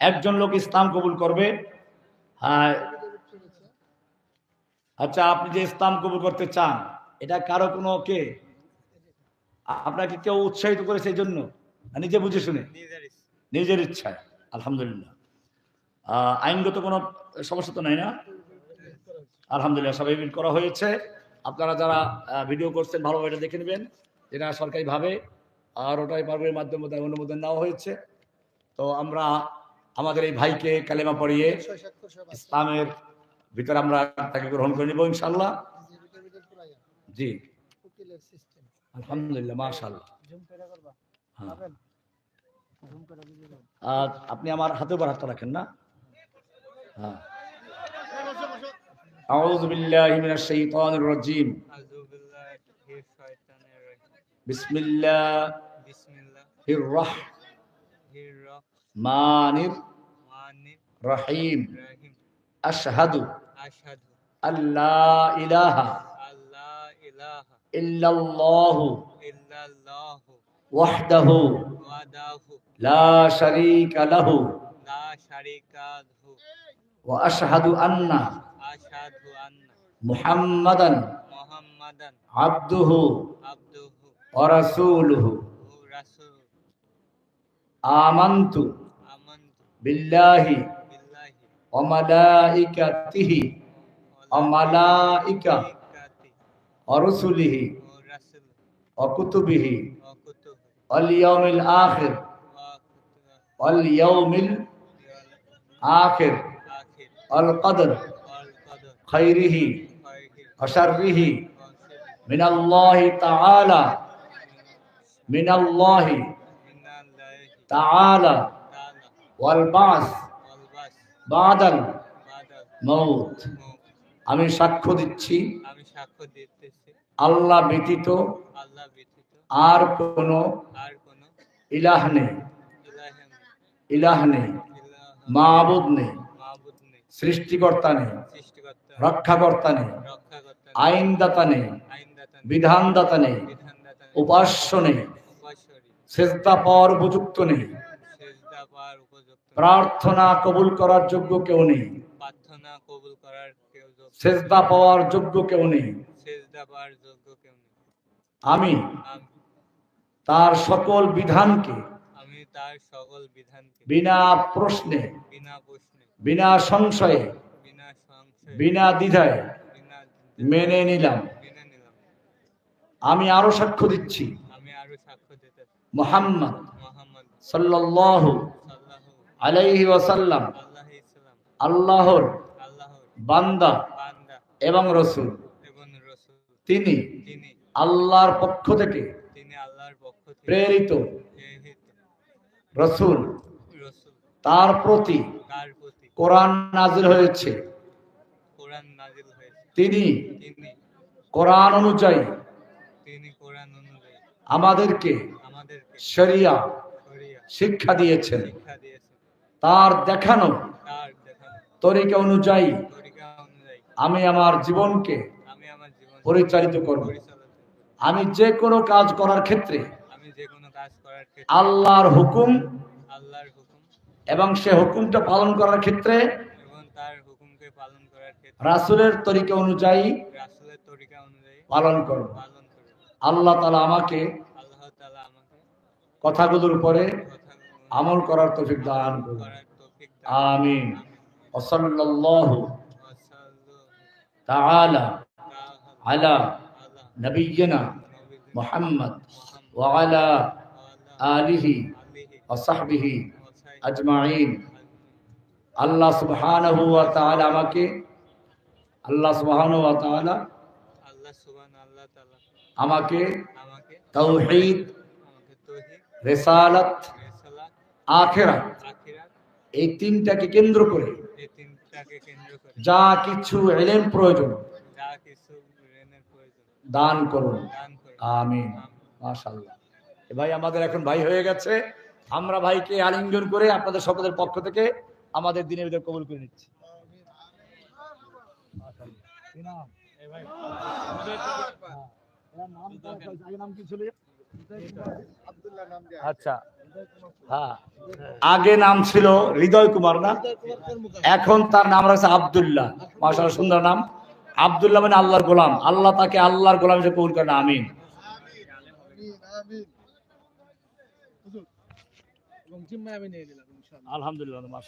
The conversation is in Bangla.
একজন লোক ইসলাম কবুল করবে? হ্যাঁ। আচ্ছা আপনি যে ইসলাম কবুল করতে চান এটা কারও কোনো কে? আপনাকে কেউ উৎসাহিত করে সেই জন্য? নিজে বুঝে শুনে? নিজের ইচ্ছায় আলহামদুলিল্লাহ। আইনগত কোনো সমস্যা তো নাই না? আলহামদুলিল্লাহ সবাই মিল করা হয়েছে। আপনারা যারা ভিডিও করছেন ভালোভাবে এটা দেখে নেবেন যেটা সরকারিভাবে আর ওটাই পার্বের মাধ্যমে অনুমোদন নেওয়া হয়েছে। তো আমরা আমাদের এই ভাইকে কালেমা পড়িয়ে ইসলামের ভিতরে আমরা তাকে গ্রহণ করে নেব ইনশাল্লাহ জি আলহামদুলিল্লাহ মাশাল্লাহ হ্যাঁ। আর আপনি আমার হাতে উপর হাতটা রাখেন না হ্যাঁ أعوذ بالله من الشيطان الرجيم আযু বিল্লাহি মিনাশ শাইতানির রাজিম। بسم الله বিসমিল্লাহির الرحمن মানির রহিম। আশহাদু আল্লাহ ইলাহা ইল্লাল্লাহু ওয়াহদাহু লা শারীকা লাহু লা শারীকা লাহু ওয়া আশহাদু আন্না আশহাদু আন্না মুহাম্মাদান মুহাম্মাদান আবদুহু আবদুহু ওয়া রাসূলুহু। রাসূল আমানতু বিল্লাহি অমালাইকাতিহি অমালাইকা অরসুলিহি অকুতুবিহি অলিয়মিল আখির অলিয়মিল আখির অল কদর খৈরিহি অশারিহি মিনাল্লাহি তাআলা মিনাল্লাহি তাআলা আমি সাক্ষ্য দিচ্ছি। আল্লাহ ব্যতীত আর কোন ইলাহ নেই। ইলাহ নেই। মাহবুদ নেই। সৃষ্টিকর্তা নেই। রক্ষাকর্তা নেই। আইনদাতা নেই। বিধানদাতা নেই। উপাস্য নেই। শ্রেষ্ঠা পাওয়ার উপযুক্ত নেই। প্রার্থনা কবুল করার যোগ্য কেউ নেই। প্রার্থনা কবুল করার কেউ যোগ্য সেজদা পাওয়ার যোগ্য কেউ নেই। সেজদা পাওয়ার যোগ্য কেউ নেই। আমি তার সকল বিধানকে আমি তার সকল বিধানকে বিনা প্রশ্নে বিনা প্রশ্নে বিনা সংশয়ে বিনা সংশয়ে বিনা দ্বিধায় মেনে নিলাম। নিলাম। আমি আরও সাক্ষ্য দিচ্ছি। আমি আরও সাক্ষ্য দিতে মোহাম্মদ মোহাম্মদ সাল্লাল্লাহু সাল্লাহু আলাইহি ওয়াসাল্লাম, আল্লাহর বান্দা এবং রসুল। তিনি আল্লাহর পক্ষ থেকে প্রেরিত রসুল। তার প্রতি কোরআন নাজিল হয়েছে। তিনি কোরআন অনুযায়ী আমাদেরকে আমাদেরকে শরিয়া শিক্ষা দিয়েছেন। তার দেখানো তরিকা অনুযায়ী আমি আমার জীবনকে পরিচালিত করব। আমি যে কোনো কাজ করার ক্ষেত্রে আল্লাহর হুকুম আল্লাহর হুকুম এবং সে হুকুমটা পালন করার ক্ষেত্রে রাসূলের তরিকা অনুযায়ী পালন করব। আল্লাহ তালা আমাকে কথাগুলোর উপরে আমল করার তৌফিক দান করুন। আমিন। ওসল্লাল্লাহু তাআলা আলা নবিয়্যিনা মুহাম্মদ ওয়া আলা আলিহি ওয়া সাহবিহি আজমাইন। আল্লাহ সুবহানাহু ওয়া তাআলা আমাকে আল্লাহ সুবহানাহু ওয়া তাআলা আল্লাহ সুবহান আল্লাহ তাআলা আমাকে আমাকে তাওহীদ রিসালাত আখিরাত। এই তিনটাকে কেন্দ্র করে যা কিছু এলেম প্রয়োজন যা কিছু দান করুন। আমিন। মাশাআল্লাহ। এ ভাই আমাদের এখন ভাই হয়ে গেছে। আমরা ভাইকে আলিঙ্গন করে আপনাদের সকলের পক্ষ থেকে আমাদের দিনের ভিতরে কবুল করে নিচ্ছি। আচ্ছা হ্যাঁ। আগে নাম ছিল হৃদয় কুমার না? এখন তার নাম রাখছে আব্দুল্লাহ। মাশাআল্লাহ সুন্দর নাম। আব্দুল্লাহ মানে আল্লাহর গোলাম। আল্লাহ তাকে আল্লাহর গোলাম হিসেবে কবুল করেন আমিন। আলহামদুলিল্লাহ না?